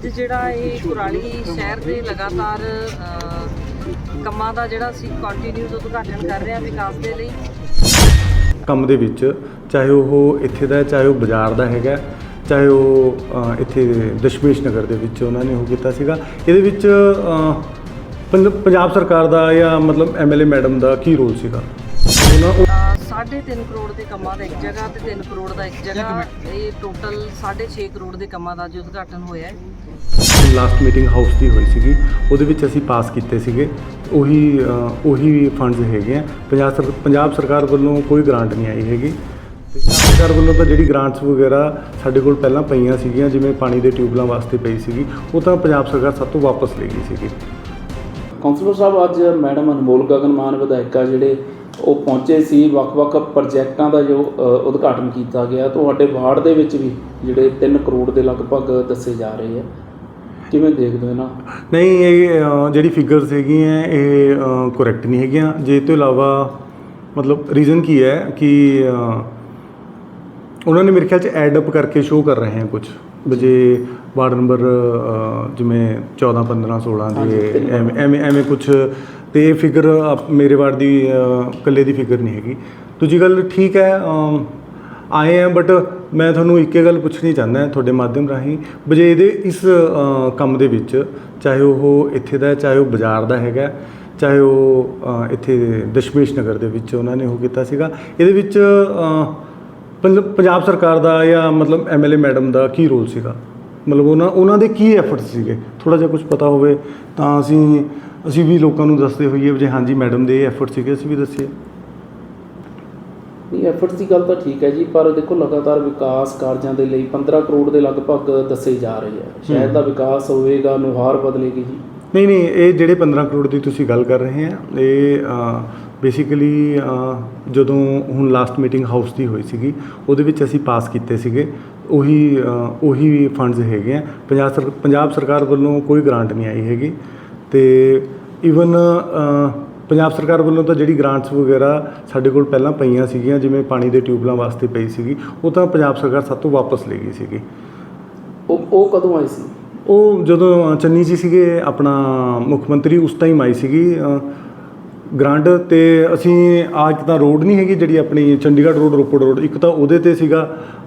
ਅੱਜ ਜਿਹੜਾ ਇਹ ਕੁਰਾਲੀ ਸ਼ਹਿਰ ਦੇ ਲਗਾਤਾਰ ਕੰਮਾਂ ਦਾ ਜਿਹੜਾ ਸੀ ਕੰਟੀਨਿਊਸ ਉਦਘਾਟਨ ਕਰ ਰਹੇ ਹਾਂ ਵਿਕਾਸ ਦੇ ਲਈ। ਕੰਮ ਦੇ ਵਿੱਚ, ਚਾਹੇ ਉਹ ਇੱਥੇ ਦਾ ਚਾਹੇ ਉਹ ਬਾਜ਼ਾਰ ਦਾ ਹੈਗਾ, ਚਾਹੇ ਉਹ ਇੱਥੇ ਦਸ਼ਮੇਸ਼ ਨਗਰ ਦੇ ਵਿੱਚ ਉਹਨਾਂ ਨੇ ਉਹ ਕੀਤਾ ਸੀਗਾ। ਇਹਦੇ ਵਿੱਚ ਪੰਜਾਬ ਸਰਕਾਰ ਦਾ ਜਾਂ ਮਤਲਬ ਐਮਐਲਏ ਮੈਡਮ ਦਾ ਕੀ ਰੋਲ ਸੀਗਾ? ਉਹਨਾਂ ਉਹ- ਅ, ਸਾਢੇ ਤਿੰਨ ਕਰੋੜ ਦੇ ਕੰਮਾਂ ਦਾ ਇੱਕ ਜਗ੍ਹਾ ਤੇ 3 ਕਰੋੜ ਦਾ ਇੱਕ ਜਗ੍ਹਾ। ਇਹ ਟੋਟਲ 6.5 ਕਰੋੜ ਦੇ ਕੰਮਾਂ ਦਾ ਅੱਜ ਉਦਘਾਟਨ ਹੋਇਆ ਹੈ। ਲਾਸਟ ਮੀਟਿੰਗ ਹਾਊਸ ਦੀ ਹੋਈ ਸੀਗੀ। ਉਹਦੇ ਵਿੱਚ ਅਸੀਂ ਪਾਸ ਕੀਤੇ ਸੀਗੇ। ਉਹੀ ਉਹੀ ਫੰਡਸ ਹੈਗੇ ਆ। ਪੰਜਾਬ ਸਰ ਪੰਜਾਬ ਸਰਕਾਰ ਵੱਲੋਂ ਕੋਈ ਗ੍ਰਾਂਟ ਨਹੀਂ ਆਈ ਹੈਗੀ। ਪੰਜਾਬ ਸਰਕਾਰ ਵੱਲੋਂ ਤਾਂ ਜਿਹੜੀ ਗ੍ਰਾਂਟਸ ਵਗੈਰਾ ਸਾਡੇ ਕੋਲ ਪਹਿਲਾਂ ਪਈਆਂ ਸੀਗੀਆਂ ਜਿਵੇਂ ਪਾਣੀ ਦੇ ਟਿਊਬਲਾਂ ਵਾਸਤੇ ਪਈ ਸੀਗੀ ਉਹ ਤਾਂ ਪੰਜਾਬ ਸਰਕਾਰ ਸਭ ਤੋਂ ਵਾਪਸ ਲੈ ਗਈ ਸੀਗੀ। ਕਾਉਂਸਲਰ ਸਾਹਿਬ ਅੱਜ ਮੈਡਮ ਅਨਮੋਲ ਗਗਨ ਮਾਨ ਵਿਧਾਇਕਾ ਜਿਹੜੇ ਉਹ ਪਹੁੰਚੇ ਸੀ, ਵੱਖ-ਵੱਖ ਪ੍ਰੋਜੈਕਟਾਂ ਦਾ ਜੋ ਉਦਘਾਟਨ ਕੀਤਾ ਗਿਆ। ਤੁਹਾਡੇ ਵਾਰਡ ਦੇ ਵਿੱਚ ਵੀ ਜਿਹੜੇ 3 ਕਰੋੜ ਦੇ ਲਗਭਗ ਦੱਸੇ ਜਾ ਰਹੇ ਆ। ਕਿਵੇਂ ਦੇਖਦੇ ਹੋ ਨਾ ਨਹੀਂ, ਇਹ ਜਿਹੜੀ ਫਿਗਰਸ ਹੈਗੀਆਂ, ਇਹ ਕਰੈਕਟ ਨਹੀਂ ਹੈਗੀਆਂ। ਜੇ ਇਹ ਤੋਂ ਇਲਾਵਾ, ਮਤਲਬ ਰੀਜ਼ਨ ਕੀ ਹੈ ਕਿ ਉਹਨਾਂ ਨੇ ਮੇਰੇ ਖਿਆਲ ਚ ਐਡ ਅਪ ਕਰਕੇ ਸ਼ੋਅ ਕਰ ਰਹੇ ਹਨ ਕੁਝ ਵਜੇ ਵਾਰਡ ਨੰਬਰ ਜਿਵੇਂ 14 15 16 ਹਾਂਜੀ, ਦੇ ਐਵੇਂ ਐਵੇਂ ਐਵੇਂ ਕੁਝ ਤੇ ਇਹ ਫਿਗਰ ਮੇਰੇ ਵਾਰਡ ਦੀ ਇਕੱਲੇ ਦੀ ਫਿਗਰ ਨਹੀਂ ਹੈਗੀ। ਦੂਜੀ ਗੱਲ ਠੀਕ ਹੈ ਆਏ ਆ ਬਟ ਮੈਂ ਤੁਹਾਨੂੰ ਇੱਕੇ ਗੱਲ ਪੁੱਛਣੀ ਚਾਹੁੰਦਾ ਤੁਹਾਡੇ ਮਾਧਿਅਮ ਰਾਹੀਂ ਵਜੇ ਇਹਦੇ ਇਸ ਕੰਮ ਦੇ ਵਿੱਚ ਚਾਹੇ ਉਹ ਇੱਥੇ ਦਾ ਚਾਹੇ ਉਹ ਬਾਜ਼ਾਰ ਦਾ ਹੈਗਾ ਚਾਹੇ ਉਹ ਇੱਥੇ ਦਸ਼ਮੇਸ਼ ਨਗਰ ਦੇ ਵਿੱਚ ਉਹਨਾਂ ਨੇ ਉਹ ਕੀਤਾ ਸੀਗਾ ਇਹਦੇ ਵਿੱਚ ਪੰਜਾਬ ਸਰਕਾਰ ਦਾ ਜਾਂ ਮਤਲਬ ਐਮਐਲਏ ਮੈਡਮ ਦਾ ਕੀ ਰੋਲ ਸੀਗਾ? ਮਤਲਬ ਉਹਨਾਂ ਉਹਨਾਂ ਦੇ ਕੀ ਐਫਰਟਸ ਸੀਗੇ? ਥੋੜਾ ਜਿਹਾ ਕੁਝ ਪਤਾ ਹੋਵੇ ਤਾਂ ਅਸੀਂ ਅਸੀਂ ਵੀ ਲੋਕਾਂ ਨੂੰ ਦੱਸਦੇ ਹੋਈਏ ਵੀ ਜੇ ਹਾਂਜੀ ਮੈਡਮ ਦੇ ਐਫਰਟ ਸੀਗੇ ਅਸੀਂ ਵੀ ਦੱਸੀਏ। ਨਹੀਂ ਐਫਰਟਸ ਦੀ ਗੱਲ ਤਾਂ ਠੀਕ ਹੈ ਜੀ ਪਰ ਦੇਖੋ ਲਗਾਤਾਰ ਵਿਕਾਸ ਕਾਰਜਾਂ ਦੇ ਲਈ 15 ਕਰੋੜ ਦੇ ਲਗਭਗ ਦੱਸੇ ਜਾ ਰਹੇ ਆ। ਸ਼ਹਿਰ ਦਾ ਵਿਕਾਸ ਹੋਵੇਗਾ ਨੁਹਾਰ ਬਦਲੇਗੀ ਜੀ। ਨਹੀਂ ਨਹੀਂ ਇਹ ਜਿਹੜੇ 15 ਕਰੋੜ ਦੀ ਤੁਸੀਂ ਗੱਲ ਕਰ ਰਹੇ ਆ ਇਹ ਬੇਸਿਕਲੀ ਜਦੋਂ ਹੁਣ ਲਾਸਟ ਮੀਟਿੰਗ ਹਾਊਸ ਦੀ ਹੋਈ ਸੀਗੀ ਉਹਦੇ ਵਿੱਚ ਅਸੀਂ ਪਾਸ ਕੀਤੇ ਸੀਗੇ। ਉਹੀ ਉਹੀ ਫੰਡਸ ਹੈਗੇ ਆ। ਪੰਜਾਬ ਸਰ ਪੰਜਾਬ ਸਰਕਾਰ ਵੱਲੋਂ ਕੋਈ ਗ੍ਰਾਂਟ ਨਹੀਂ ਆਈ ਹੈਗੀ। ਤੇ ਈਵਨ ਪੰਜਾਬ ਸਰਕਾਰ ਵੱਲੋਂ ਤਾਂ ਜਿਹੜੀ ਗ੍ਰਾਂਟਸ ਵਗੈਰਾ ਸਾਡੇ ਕੋਲ ਪਹਿਲਾਂ ਪਈਆਂ ਸੀਗੀਆਂ ਜਿਵੇਂ ਪਾਣੀ ਦੇ ਟਿਊਬਲਾਂ ਵਾਸਤੇ ਪਈ ਸੀਗੀ ਉਹ ਤਾਂ ਪੰਜਾਬ ਸਰਕਾਰ ਸਭ ਤੋਂ ਵਾਪਸ ਲੈ ਗਈ ਸੀਗੀ। ਉਹ ਉਹ ਕਦੋਂ ਆਈ ਸੀ? ਉਹ ਜਦੋਂ ਚੰਨੀ ਜੀ ਸੀਗੇ ਆਪਣਾ ਮੁੱਖ ਮੰਤਰੀ ਉਸ ਟਾਈਮ ਆਈ ਸੀਗੀ ਅ, ਗ੍ਰਾਂਟ ਤੇ ਅਸੀਂ ਅੱਜ ਤਾਂ ਰੋਡ ਨਹੀਂ ਹੈਗੀ ਜਿਹੜੀ ਆਪਣੀ ਚੰਡੀਗੜ੍ਹ ਰੋਡ ਰੋਪੜ ਰੋਡ ਇੱਕ ਤਾਂ ਉਹਦੇ ਤੇ ਸੀਗਾ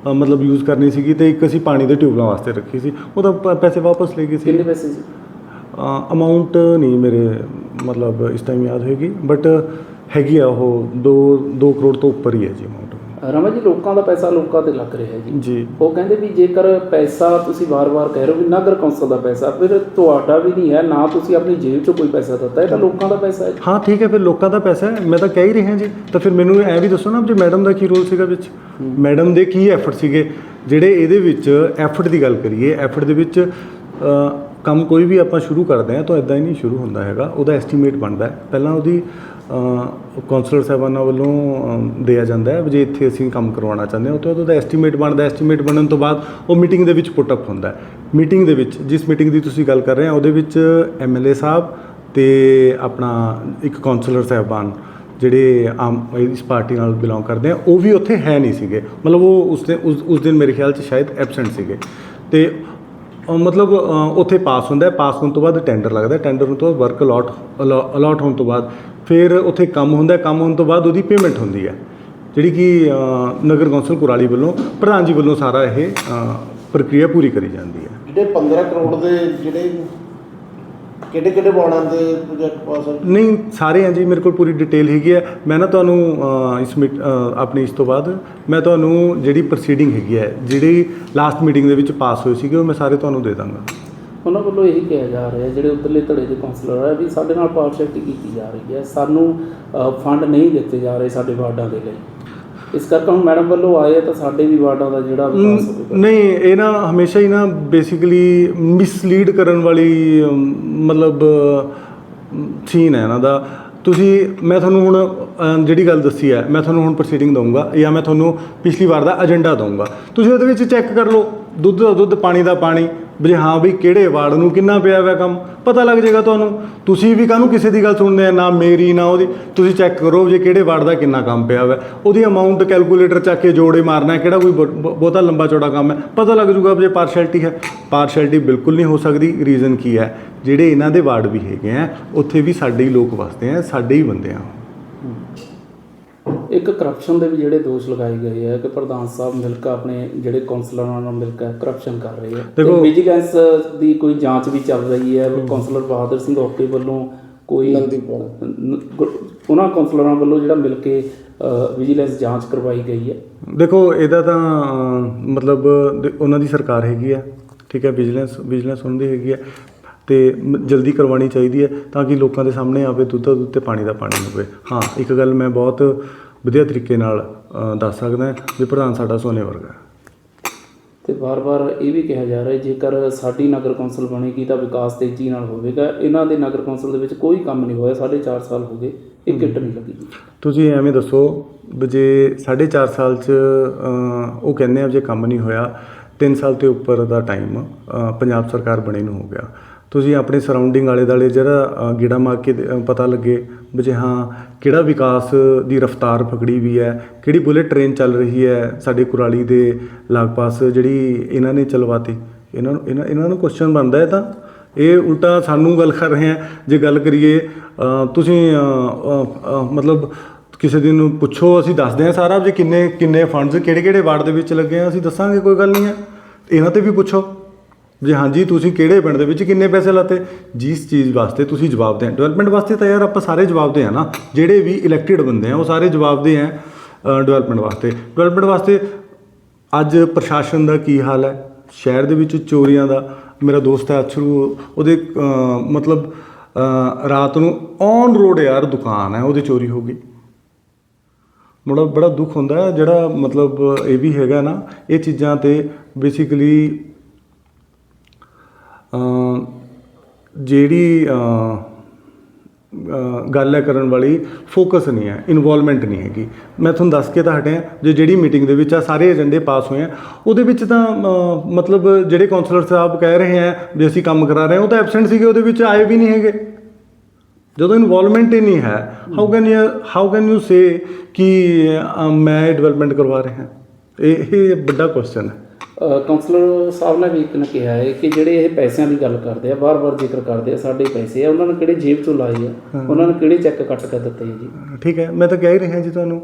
ਅ, ਮਤਲਬ ਯੂਜ਼ ਕਰਨੀ ਸੀਗੀ ਤੇ ਇੱਕ ਅਸੀਂ ਪਾਣੀ ਦੇ ਟਿਊਬਲਾਂ ਵਾਸਤੇ ਰੱਖੀ ਸੀ। ਉਹ ਤਾਂ ਪ- ਪੈਸੇ ਵਾਪਸ ਲੈ ਗਏ ਸੀ। ਕਿੰਨੇ ਪੈਸੇ ਸੀ? ਅਮਾਉਂਟ ਨਹੀਂ ਮੇਰੇ ਮਤਲਬ ਇਸ ਟਾਈਮ ਯਾਦ ਹੋਏਗੀ ਬਟ ਹੈਗੀ ਆ ਉਹ 2 2 ਕਰੋੜ ਤੋਂ ਉੱਪਰ ਹੀ ਹੈ ਜੀ ਅਮਾਉਂਟ ਰਮਾ ਜੀ ਲੋਕਾਂ ਦਾ ਪੈਸਾ ਲੋਕਾਂ ਤੇ ਲੱਗ ਰਿਹਾ ਜੀ। ਜੀ। ਉਹ ਕਹਿੰਦੇ ਵੀ ਜੇਕਰ ਪੈਸਾ ਤੁਸੀਂ ਵਾਰ-ਵਾਰ ਕਹਿ ਰਹੇ ਹੋ ਵੀ ਨਗਰ ਕੌਂਸਲ ਦਾ ਪੈਸਾ ਫਿਰ ਤੁਹਾਡਾ ਵੀ ਨਹੀਂ ਹੈ ਨਾ ਤੁਸੀਂ ਆਪਣੀ ਜੇਬ ਚੋਂ ਕੋਈ ਪੈਸਾ ਦਿੱਤਾ ਇਹ ਤਾਂ ਲੋਕਾਂ ਦਾ ਪੈਸਾ ਹੈ ਹਾਂ ਠੀਕ ਹੈ ਫਿਰ ਲੋਕਾਂ ਦਾ ਪੈਸਾ ਹੈ ਮੈਂ ਤਾਂ ਕਹਿ ਹੀ ਰਿਹਾ ਜੀ। ਤਾਂ ਫਿਰ ਮੈਨੂੰ ਐ ਵੀ ਦੱਸੋ ਨਾ ਜੇ ਮੈਡਮ ਦਾ ਕੀ ਰੋਲ ਸੀਗਾ ਵਿੱਚ? ਮੈਡਮ ਦੇ ਕੀ ਐਫਰਟ ਸੀਗੇ? ਜਿਹੜੇ ਇਹਦੇ ਵਿੱਚ ਐਫਰਟ ਦੀ ਗੱਲ ਕਰੀਏ ਐਫਰਟ ਦੇ ਵਿੱਚ ਕੰਮ ਕੋਈ ਵੀ ਆਪਾਂ ਸ਼ੁਰੂ ਕਰਦੇ ਹਾਂ ਤਾਂ ਇਦਾਂ ਹੀ ਨਹੀਂ ਸ਼ੁਰੂ ਹੁੰਦਾ ਹੈਗਾ। ਉਹਦਾ ਐਸਟੀਮੇਟ ਬਣਦਾ ਹੈ। ਪਹਿਲਾਂ ਉਹਦੀ ਕਾਉਂਸਲਰ ਸਾਹਿਬਾਨਾਂ ਵੱਲੋਂ ਦਿਆ ਜਾਂਦਾ ਹੈ ਵੀ ਜੇ ਇੱਥੇ ਅਸੀਂ ਕੰਮ ਕਰਵਾਉਣਾ ਚਾਹੁੰਦੇ ਹਾਂ, ਉਹ ਉਹਦਾ ਐਸਟੀਮੇਟ ਬਣਦਾ ਐਸਟੀਮੇਟ ਬਣਨ ਤੋਂ ਬਾਅਦ ਉਹ ਮੀਟਿੰਗ ਦੇ ਵਿੱਚ ਪੁੱਟ ਅਪ ਹੁੰਦਾ ਮੀਟਿੰਗ ਦੇ ਵਿੱਚ, ਜਿਸ ਮੀਟਿੰਗ ਦੀ ਤੁਸੀਂ ਗੱਲ ਕਰ ਰਹੇ ਹੋ, ਉਹਦੇ ਵਿੱਚ ਐਮਐਲਏ ਸਾਹਿਬ ਤੇ ਆਪਣਾ ਇੱਕ ਕਾਉਂਸਲਰ ਸਾਹਿਬਾਨ ਜਿਹੜੇ ਆਮ, ਇਸ ਪਾਰਟੀ ਨਾਲ ਬਿਲੋਂਗ ਕਰਦੇ ਆ, ਉਹ ਵੀ ਉੱਥੇ ਹੈ ਨਹੀਂ ਸੀਗੇ। ਮਤਲਬ ਉਹ ਉਸ ਦਿਨ, ਉਸ ਉਸ ਦਿਨ ਮੇਰੇ ਖਿਆਲ 'ਚ ਸ਼ਾਇਦ ਐਬਸੈਂਟ ਸੀਗੇ। ਤੇ ਅ, ਮਤਲਬ ਅ, ਉੱਥੇ ਪਾਸ ਹੁੰਦਾ ਹੈ ਪਾਸ ਹੋਣ ਤੋਂ ਬਾਅਦ ਟੈਂਡਰ ਲੱਗਦਾ ਟੈਂਡਰ ਹੋਣ ਤੋਂ ਬਾਅਦ ਵਰਕ ਅਲਾਟ ਅਲਾਟ ਹੋਣ ਤੋਂ ਬਾਅਦ ਫਿਰ ਉੱਥੇ ਕੰਮ ਹੁੰਦਾ ਹੈ, ਕੰਮ ਹੋਣ ਤੋਂ ਬਾਅਦ ਉਹਦੀ ਪੇਮੈਂਟ ਹੁੰਦੀ ਹੈ। ਜਿਹੜੀ ਕਿ ਅ, ਨਗਰ ਕੌਂਸਲ ਕੁਰਾਲੀ ਵੱਲੋਂ ਪ੍ਰਧਾਨ ਜੀ ਵੱਲੋਂ ਸਾਰਾ ਇਹ ਅ, ਪ੍ਰਕਿਰਿਆ ਪੂਰੀ ਕਰੀ ਜਾਂਦੀ ਹੈ। ਜਿਹੜੇ 15 ਕਰੋੜ ਦੇ ਜਿਹੜੇ ਕਿਹੜੇ ਕਿਹੜੇ ਵਾਰਡਾਂ ਦੇ ਪ੍ਰੋਜੈਕਟ ਪਾਸ ਨਹੀਂ ਸਾਰੇ ਆ ਜੀ ਮੇਰੇ ਕੋਲ ਪੂਰੀ ਡਿਟੇਲ ਹੈਗੀ ਹੈ ਮੈਂ ਨਾ ਤੁਹਾਨੂੰ ਅ, ਇਸ ਮੀਟ ਅ, ਆਪਣੀ ਇਸ ਤੋਂ ਬਾਅਦ ਮੈਂ ਤੁਹਾਨੂੰ ਜਿਹੜੀ ਪ੍ਰੋਸੀਡਿੰਗ ਹੈਗੀ ਹੈ ਜਿਹੜੀ ਲਾਸਟ ਮੀਟਿੰਗ ਦੇ ਵਿੱਚ ਪਾਸ ਹੋਈ ਸੀਗੀ ਉਹ ਮੈਂ ਸਾਰੇ ਤੁਹਾਨੂੰ ਦੇ ਦਾਂਗਾ। ਉਹਨਾਂ ਵੱਲੋਂ ਇਹੀ ਕਿਹਾ ਜਾ ਰਿਹਾ ਜਿਹੜੇ ਉੱਧਰਲੇ ਧੜੇ ਦੇ ਕਾਉਂਸਲਰ ਹੈ ਵੀ ਸਾਡੇ ਨਾਲ ਪਾਰਸ਼ੈਲਿਟੀ ਕੀਤੀ ਜਾ ਰਹੀ ਹੈ। ਸਾਨੂੰ ਫੰਡ ਨਹੀਂ ਦਿੱਤੇ ਜਾ ਰਹੇ ਸਾਡੇ ਵਾਰਡਾਂ ਦੇ ਲਈ। ਇਸ ਕਰਕੇ ਹੁਣ ਮੈਡਮ ਵੱਲੋਂ ਆਏ ਆ ਤਾਂ ਸਾਡੇ ਵੀ ਵਾਰਡਾਂ ਦਾ ਜਿਹੜਾ ਵਿਕਾਸ ਨਹੀਂ ਇਹ ਨਾ ਹਮੇਸ਼ਾ ਹੀ ਨਾ ਬੇਸਿਕਲੀ ਮਿਸਲੀਡ ਕਰਨ ਵਾਲੀ ਅਮ, ਮਤਲਬ ਸੀਨ ਹੈ ਇਹਨਾਂ ਦਾ। ਤੁਸੀਂ ਮੈਂ ਤੁਹਾਨੂੰ ਹੁਣ ਜਿਹੜੀ ਗੱਲ ਦੱਸੀ ਹੈ ਮੈਂ ਤੁਹਾਨੂੰ ਹੁਣ ਪ੍ਰੋਸੀਡਿੰਗ ਦਊਂਗਾ ਜਾਂ ਮੈਂ ਤੁਹਾਨੂੰ ਪਿਛਲੀ ਵਾਰ ਦਾ ਏਜੰਡਾ ਦਊਂਗਾ। ਤੁਸੀਂ ਉਹਦੇ ਵਿੱਚ ਚੈੱਕ ਕਰ ਲਓ ਦੁੱਧ ਦਾ ਦੁੱਧ ਪਾਣੀ ਦਾ ਪਾਣੀ। ਵੀ ਹਾਂ ਵੀ ਕਿਹੜੇ ਵਾਰਡ ਨੂੰ ਕਿੰਨਾ ਪਿਆ ਹੋਇਆ ਕੰਮ? ਪਤਾ ਲੱਗ ਜਾਏਗਾ ਤੁਹਾਨੂੰ। ਤੁਸੀਂ ਵੀ ਕਾਹਨੂੰ ਕਿਸੇ ਦੀ ਗੱਲ ਸੁਣਦੇ ਆ? ਨਾ ਮੇਰੀ, ਨਾ ਉਹਦੀ। ਤੁਸੀਂ ਚੈੱਕ ਕਰੋ ਜੇ ਕਿਹੜੇ ਵਾਰਡ ਦਾ ਕਿੰਨਾ ਕੰਮ ਪਿਆ ਹੋਇਆ ਉਹਦੀ ਅਮਾਉਂਟ ਕੈਲਕੂਲੇਟਰ ਚੱਕ ਕੇ ਜੋੜੇ ਮਾਰਨਾ ਕਿਹੜਾ ਕੋਈ ਬਹੁ- ਬਹੁਤਾ ਲੰਬਾ ਚੌੜਾ ਕੰਮ ਹੈ? ਪਤਾ ਲੱਗ ਜੂਗਾ ਵੀ ਜੇ ਪਾਰਸ਼ੈਲਿਟੀ ਹੈ। ਪਾਰਸ਼ੈਲਿਟੀ ਬਿਲਕੁਲ ਨਹੀਂ ਹੋ ਸਕਦੀ। ਰੀਜ਼ਨ ਕੀ ਹੈ? ਜਿਹੜੇ ਇਹਨਾਂ ਦੇ ਵਾਰਡ ਵੀ ਹੈਗੇ ਆ, ਉੱਥੇ ਵੀ ਸਾਡੇ ਹੀ ਲੋਕ ਵਸਦੇ ਆ, ਸਾਡੇ ਹੀ ਬੰਦੇ ਆ। ਇੱਕ ਕਰਪਸ਼ਨ ਦੇ ਵੀ ਜਿਹੜੇ ਦੋਸ਼ ਲਗਾਏ ਗਏ ਆ ਕਿ ਪ੍ਰਧਾਨ ਸਾਹਿਬ ਮਿਲ ਕੇ ਆਪਣੇ ਜਿਹੜੇ ਕੌਂਸਲਰਾਂ ਨਾਲ ਮਿਲ ਕੇ ਕਰਪਸ਼ਨ ਕਰ ਰਹੇ ਆ। ਤੇ ਦੇਖੋ- ਵਿਜੀਲੈਂਸ ਦੀ ਕੋਈ ਜਾਂਚ ਵੀ ਚੱਲ ਰਹੀ ਹੈ। ਕੌਂਸਲਰ ਬਹਾਦਰ ਸਿੰਘ ਓਕੇ ਵੱਲੋਂ ਕੋਈ ਉਹਨਾਂ ਕੌਂਸਲਰਾਂ ਵੱਲੋਂ ਜਿਹੜਾ ਮਿਲ ਕੇ ਵਿਜੀਲੈਂਸ ਜਾਂਚ ਕਰਵਾਈ ਗਈ ਹੈ। ਦੇਖੋ ਇਹਦਾ ਤਾਂ ਮਤਲਬ ਉਹਨਾਂ ਦੀ ਸਰਕਾਰ ਹੈਗੀ ਆ ਠੀਕ ਹੈ ਵਿਜੀਲੈਂਸ ਵਿਜੀਲੈਂਸ ਉਹਨਾਂ ਦੀ ਹੈਗੀ ਆ ਤੇ ਜਲਦੀ ਕਰਵਾਉਣੀ ਚਾਹੀਦੀ ਹੈ ਤਾਂ ਕਿ ਲੋਕਾਂ ਦੇ ਸਾਹਮਣੇ ਆਵੇ ਦੁੱਧ ਦੁੱਧ ਤੇ ਪਾਣੀ ਦਾ ਪਾਣੀ ਹੋਵੇ। ਹਾਂ ਇੱਕ ਗੱਲ ਮੈਂ ਬਹੁਤ ਵਧੀਆ ਤਰੀਕੇ ਨਾਲ ਦੱਸ ਸਕਦਾ ਵੀ ਪ੍ਰਧਾਨ ਸਾਡਾ ਸੋਨੇ ਵਰਗਾ। ਤੇ ਵਾਰ-ਵਾਰ ਇਹ ਵੀ ਕਿਹਾ ਜਾ ਰਿਹਾ ਜੇਕਰ ਸਾਡੀ ਨਗਰ ਕੌਂਸਲ ਬਣੇਗੀ ਤਾਂ ਵਿਕਾਸ ਤੇਜ਼ੀ ਨਾਲ ਹੋਵੇਗਾ। ਇਹਨਾਂ ਦੇ ਨਗਰ ਕੌਂਸਲ ਦੇ ਵਿੱਚ ਕੋਈ ਕੰਮ ਨਹੀਂ ਹੋਇਆ 4.5 ਸਾਲ ਹੋ ਗਏ ਇੱਕ ਕਿੱਟ ਨਹੀਂ ਲੱਗੀ। ਤੁਸੀਂ ਐਵੇਂ ਦੱਸੋ ਵੀ ਜੇ 4.5 ਸਾਲ ਚ ਉਹ ਕਹਿੰਦੇ ਆ ਜੇ ਕੰਮ ਨਹੀਂ ਹੋਇਆ 3 ਸਾਲ ਤੇ ਉੱਪਰ ਦਾ ਟਾਈਮ ਪੰਜਾਬ ਸਰਕਾਰ ਬਣੇ ਨੂੰ ਹੋ ਗਿਆ। ਤੁਸੀਂ ਆਪਣੇ ਸਰਾਊਂਡਿੰਗ ਆਲੇ ਦੁਆਲੇ ਜਿਹੜਾ ਗੇੜਾ ਮਾਰ ਕੇ ਪਤਾ ਲੱਗੇ ਵੀ ਜੇ ਹਾਂ, ਕਿਹੜਾ ਵਿਕਾਸ ਦੀ ਰਫ਼ਤਾਰ ਫਕੜੀ ਵੀ ਹੈ, ਕਿਹੜੀ ਬੁਲੇਟ ਟ੍ਰੇਨ ਚੱਲ ਰਹੀ ਹੈ ਸਾਡੇ ਕੁਰਾਲੀ ਦੇ ਲਾਗ ਪਾਸ ਜਿਹੜੀ ਇਹਨਾਂ ਨੇ ਚਲਵਾਤੀ। ਇਹਨਾਂ ਨੂੰ, ਇਹਨਾਂ ਇਹਨਾਂ ਨੂੰ ਕੁਐਸਚਨ ਬਣਦਾ ਹੈ ਤਾਂ? ਇਹ ਉਲਟਾ ਸਾਨੂੰ ਗੱਲ ਕਰ ਰਹੇ ਆ। ਜੇ ਗੱਲ ਕਰੀਏ ਤੁਸੀਂ ਮਤਲਬ ਕਿਸੇ ਦਿਨ ਨੂੰ ਪੁੱਛੋ, ਅਸੀਂ ਦੱਸਦੇ ਹਾਂ ਸਾਰਾ ਜੇ ਕਿੰਨੇ ਕਿੰਨੇ ਫੰਡਸ ਕਿਹੜੇ ਕਿਹੜੇ ਵਾਰਡ ਦੇ ਵਿੱਚ ਲੱਗੇ ਆ, ਅਸੀਂ ਦੱਸਾਂਗੇ, ਕੋਈ ਗੱਲ ਨਹੀਂ ਹੈ। ਇਹਨਾਂ ਤੇ ਵੀ ਪੁੱਛੋ। ਜੇ ਹਾਂਜੀ, ਤੁਸੀਂ ਕਿਹੜੇ ਪਿੰਡ ਦੇ ਵਿੱਚ ਕਿੰਨੇ ਪੈਸੇ ਲਾਤੇ? ਜਿਸ ਚੀਜ਼ ਵਾਸਤੇ ਤੁਸੀਂ ਜਵਾਬ ਦੇ ਡਿਵੈਲਪਮੈਂਟ ਵਾਸਤੇ ਤਾਂ ਯਾਰ ਆਪਾਂ ਸਾਰੇ ਜਵਾਬ ਦੇ ਆ ਨਾ। ਜਿਹੜੇ ਵੀ ਇਲੈਕਟਿਡ ਬੰਦੇ ਆ, ਉਹ ਸਾਰੇ ਜਵਾਬ ਦੇ ਆ ਡਿਵੈਲਪਮੈਂਟ ਵਾਸਤੇ। ਡਿਵੈਲਪਮੈਂਟ ਵਾਸਤੇ ਅੱਜ ਪ੍ਰਸ਼ਾਸਨ ਦਾ ਕੀ ਹਾਲ ਹੈ? ਸ਼ਹਿਰ ਦੇ ਵਿੱਚ ਚੋਰੀਆਂ ਦਾ ਮੇਰਾ ਦੋਸਤ ਹੈ ਅਥਰੂ ਉਹਦੇ ਮਤਲਬ ਰਾਤ ਨੂੰ ਔਨ ਰੋਡ ਯਾਰ, ਦੁਕਾਨ ਹੈ, ਉਹਦੀ ਚੋਰੀ ਹੋ ਗਈ। ਬੜਾ ਬੜਾ ਦੁੱਖ ਹੁੰਦਾ ਜਿਹੜਾ ਮਤਲਬ ਇਹ ਵੀ ਹੈਗਾ ਨਾ, ਇਹ ਚੀਜ਼ਾਂ ਤੇ ਬੇਸਿਕਲੀ ਜਿਹੜੀ ਗੱਲ ਹੈ ਕਰਨ ਵਾਲੀ ਫੋਕਸ ਨਹੀਂ ਹੈ ਇਨਵੋਲਵਮੈਂਟ ਨਹੀਂ ਹੈਗੀ। ਮੈਂ ਤੁਹਾਨੂੰ ਦੱਸ ਕੇ ਤਾਂ ਹਟਿਆ ਜੇ ਜਿਹੜੀ ਮੀਟਿੰਗ ਦੇ ਵਿੱਚ ਆ ਸਾਰੇ ਏਜੰਡੇ ਪਾਸ ਹੋਏ ਆ ਉਹਦੇ ਵਿੱਚ ਤਾਂ ਮਤਲਬ ਜਿਹੜੇ ਕਾਉਂਸਲਰ ਸਾਹਿਬ ਕਹਿ ਰਹੇ ਆ ਵੀ ਅਸੀਂ ਕੰਮ ਕਰਾ ਰਹੇ ਹਾਂ ਉਹ ਤਾਂ ਐਬਸੈਂਟ ਸੀਗੇ ਉਹਦੇ ਵਿੱਚ ਆਏ ਵੀ ਨਹੀਂ ਹੈਗੇ। ਜਦੋਂ ਇਨਵੋਲਵਮੈਂਟ ਹੀ ਨਹੀਂ ਹੈ how can you how can you say ਕਿ ਅ, ਮੈਂ ਡਿਵੈਲਪਮੈਂਟ ਕਰਵਾ ਰਿਹਾ? ਇਹ ਇਹ ਵੱਡਾ ਕੁਐਸਚਨ ਹੈ। ਕਾਉਂਸਲਰ ਸਾਹਿਬ ਨੇ ਵੀ ਇੱਕ ਨੇ ਕਿਹਾ ਹੈ ਕਿ ਜਿਹੜੇ ਇਹ ਪੈਸਿਆਂ ਦੀ ਗੱਲ ਕਰਦੇ ਆ ਵਾਰ-ਵਾਰ ਜ਼ਿਕਰ ਕਰਦੇ ਆ ਸਾਡੇ ਪੈਸੇ ਆ ਉਹਨਾਂ ਨੇ ਕਿਹੜੇ ਜੇਬ ਚੋਂ ਲਾਏ ਆ? ਉਹਨਾਂ ਨੇ ਕਿਹੜੇ ਚੈੱਕ ਕੱਟ ਕੇ ਦਿੱਤੇ ਆ ਜੀ? ਠੀਕ ਹੈ ਮੈਂ ਤਾਂ ਕਹਿ ਹੀ ਰਿਹਾ ਜੀ ਤੁਹਾਨੂੰ